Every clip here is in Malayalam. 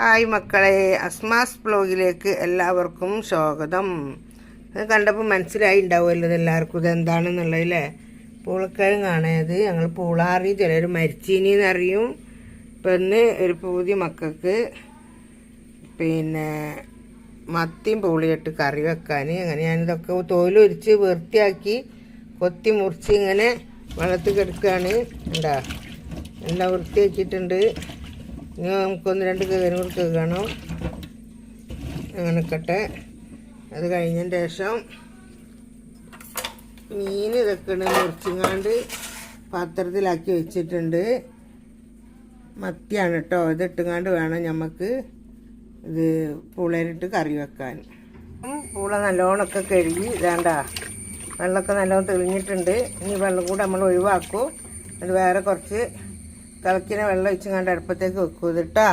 ഹായ് മക്കളെ അസ്മാസ് ബ്ലോഗിലേക്ക് എല്ലാവർക്കും സ്വാഗതം. കണ്ടപ്പോൾ മനസ്സിലായി ഉണ്ടാവുമല്ലോ എല്ലാവർക്കും ഇത് എന്താണെന്നുള്ളതല്ലേ പൂളക്കിഴങ്ങാണ് ഇത്. ഞങ്ങൾ പൂളാറി ചിലർ മരിച്ചീനി എന്നറിയും. പെണ്ണ് ഒരു പൂതി മക്കൾക്ക്. പിന്നെ മത്തിയും പൂളിയിട്ട് കറി വെക്കാൻ അങ്ങനെ ഞാനിതൊക്കെ തോലൊരിച്ച് വൃത്തിയാക്കി കൊത്തി മുറിച്ച് ഇങ്ങനെ വെള്ളത്തിൽ കിടക്കുകയാണ് എന്താ എല്ലാം വൃത്തിയാക്കിയിട്ടുണ്ട്. നമുക്കൊന്ന് രണ്ട് കയറും കൂടി കേൾക്കണം അങ്ങനെ കട്ടെ അത് കഴിഞ്ഞതിന് ശേഷം മീൻ ഇതൊക്കെ മുറിച്ചിങ്ങാണ്ട് പാത്രത്തിലാക്കി വെച്ചിട്ടുണ്ട്. മത്തിയാണ് കേട്ടോ. ഇതിട്ടുങ്ങാണ്ട് വേണം നമുക്ക് ഇത് പൂളയിലിട്ട് കറി വെക്കാൻ. പുള നല്ലോണമൊക്കെ കഴുകി ഇതാണ്ട. വെള്ളമൊക്കെ നല്ലോണം തെളിഞ്ഞിട്ടുണ്ട്. ഇനി വെള്ളം കൂടെ നമ്മൾ ഒഴിവാക്കും. അത് വേറെ കുറച്ച് തിളക്കിന വെള്ളം ഒഴിച്ച് കണ്ട് അടുപ്പത്തേക്ക് വെക്കും ഇതിട്ടാ.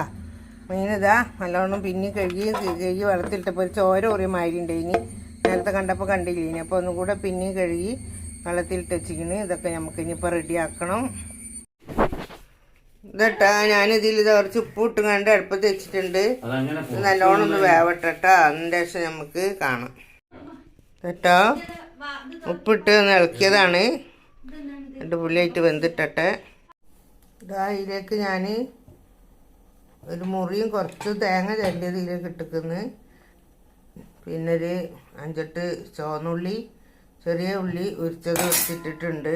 മീനിതാ നല്ലോണം പിന്നെ കഴുകി കഴുകി വെള്ളത്തിലിട്ടപ്പോൾ ഒരു ചോര ഉറിയ മാതിരി ഉണ്ട് ഇനി. നേരത്തെ കണ്ടപ്പോൾ കണ്ടില്ല ഇനി. അപ്പോൾ ഒന്നും കൂടെ പിന്നെയും കഴുകി വെള്ളത്തിലിട്ട് വെച്ചിരിക്കണ്. ഇതൊക്കെ നമുക്ക് ഇനിയിപ്പോൾ റെഡിയാക്കണം ഇതട്ടാ ഞാനിതിൽ ഇത് കുറച്ച് ഉപ്പ് ഇട്ടും കണ്ട് അടുപ്പത്ത് വെച്ചിട്ടുണ്ട്. നല്ലോണം ഒന്ന് വേവട്ടെട്ടാ. അതിന്റെ ശേഷം നമുക്ക് കാണാം. കേട്ടോ ഉപ്പിട്ട് ഒന്ന് ഇളക്കിയതാണ്. രണ്ട് പുള്ളിയായിട്ട് വെന്തിട്ടെ ഇതാ ഇതിലേക്ക് ഞാൻ ഒരു മുറിയും കുറച്ച് തേങ്ങ ചല്ലിയത് ഇതിലേക്ക് ഇട്ടിക്കുന്നു പിന്നെ ഒരു അഞ്ചെട്ട് ചുവന്നുള്ളി ചെറിയ ഉള്ളി ഉരിച്ചത് ഇട്ടിട്ടുണ്ട്.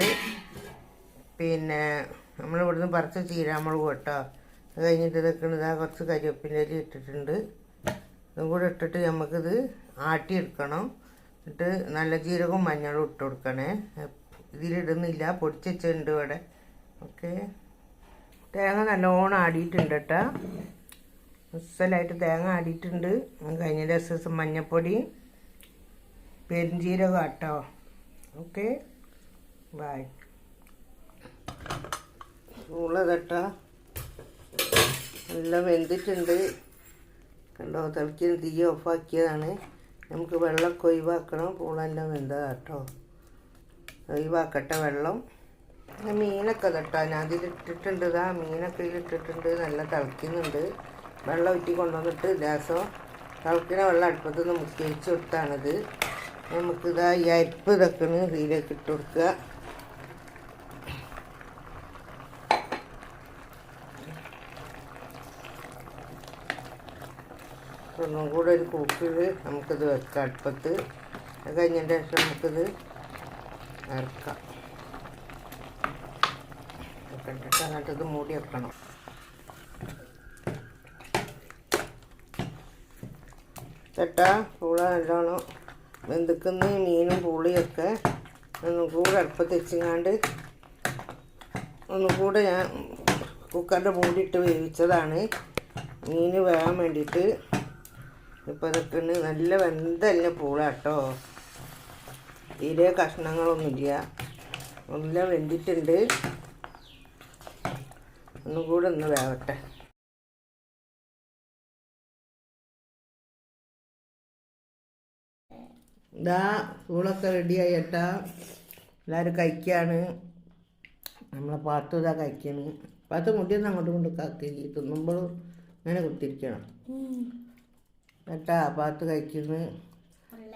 പിന്നെ നമ്മൾ ഇവിടുന്ന് പറിച്ച ചീരാമുളക് കേട്ടോ അത് കഴിഞ്ഞിട്ട് ഇതൊക്കെ ഇതാ കുറച്ച് കരിവേപ്പിന്റെ ഇല ഇട്ടിട്ടുണ്ട്. ഇതും കൂടെ ഇട്ടിട്ട് നമുക്കിത് ആട്ടിയെടുക്കണം. എന്നിട്ട് നല്ല ജീരകവും മഞ്ഞളും ഇട്ട് കൊടുക്കണേ. ഇതിലിടുന്നില്ല പൊടിച്ചുണ്ട് ഇവിടെ. ഓക്കെ. തേങ്ങ നല്ലോണം ആടിയിട്ടുണ്ട് കേട്ടോ. മിസ്സലായിട്ട് തേങ്ങ ആടിയിട്ടുണ്ട്. കഴിഞ്ഞ ദിവസം മഞ്ഞപ്പൊടി പെരിഞ്ചീരകം കേട്ടോ ഓക്കെ. ബായ് ഉള്ളതട്ട എല്ലാം വെന്തിട്ടുണ്ട്. കണ്ടോ തിളക്കുന്ന തീ ഓഫാക്കിയതാണ്. നമുക്ക് വെള്ളമൊക്കെ ഒഴിവാക്കണം. പൂളെല്ലാം വെന്തതാട്ടോ. ഒഴിവാക്കട്ടെ വെള്ളം. മീനൊക്കെ ഞാൻ അതിലിട്ടിട്ടുണ്ട്. ഇതാ മീനൊക്കെ ഇതിലിട്ടിട്ടുണ്ട്. നല്ല തിളയ്ക്കുന്നുണ്ട്. വെള്ളം ഊറ്റി കൊണ്ടുവന്നിട്ട് ഗ്യാസോ. തിളക്കുന്ന വെള്ളം അടുപ്പത്ത് നിന്ന് മുക്കി വെച്ച് കൊടുത്താണിത്. നമുക്കിതാ ഈ അരിപ്പ് ഇതൊക്കെയാണ് ഇതിലേക്ക് ഇട്ട് കൊടുക്കുക. ഒന്നും കൂടെ ഒരു കൂക്കിൽ നമുക്കിത് വെക്കാം അടുപ്പത്ത്. അത് കഴിഞ്ഞതിന് ശേഷം നമുക്കിത് ഇറക്കാം കണ്ടിട്ട് എന്നിട്ട് ഇത് മൂടി വെക്കണം. ചേട്ടാ പൂള നല്ലോണം വെന്തുക്കുന്ന മീനും പൂളിയൊക്കെ ഒന്നുകൂടെ അടുപ്പത്ത് വെച്ചിങ്ങാണ്ട് ഒന്നുകൂടെ ഞാൻ കുക്കറിന്റെ മൂടിയിട്ട് വേവിച്ചതാണ്. മീൻ വേകാൻ വേണ്ടിയിട്ട് ഇപ്പോൾ ഇതൊക്കെ. നല്ല വെന്തല്ല പൂള കേട്ടോ തീരെ കഷ്ണങ്ങളൊന്നുമില്ല. നല്ല വെന്തിട്ടുണ്ട്. ഒന്നും കൂടെ ഒന്ന് വേവട്ടെ. ഇതാ സ്കൂളൊക്കെ റെഡിയായി ഏട്ടാ. എല്ലാവരും കഴിക്കുകയാണ് നമ്മളെ പാത്തു ഇതാ കഴിക്കാണ്. പാത്ത് മുടിയൊന്നും അങ്ങോട്ടും കൊണ്ട് കാക്കി തിന്നുമ്പോൾ ഇങ്ങനെ കുത്തിരിക്കണം. ഏട്ടാ പാത്ത് കഴിക്കുന്നു.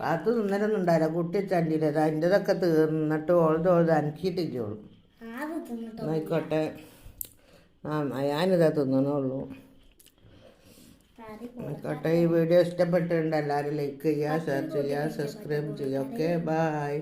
പാത്ത് തിന്നലൊന്നും ഉണ്ടായില്ല. കുട്ടി ചണ്ടിയില്ല അത് അതിന്റെതൊക്കെ തീർന്നിട്ട് ഓളത് ഓളത് അനക്കിയിട്ടില്ലോളൂ ആയിക്കോട്ടെ ആ ഞാനിതാ തിന്നണുള്ളൂ. ആയിക്കോട്ടെ ഈ വീഡിയോ ഇഷ്ടപ്പെട്ടിട്ടുണ്ട് എല്ലാവരും ലൈക്ക് ചെയ്യുക ഷെയർ ചെയ്യുക സബ്സ്ക്രൈബ് ചെയ്യുക. Okay bye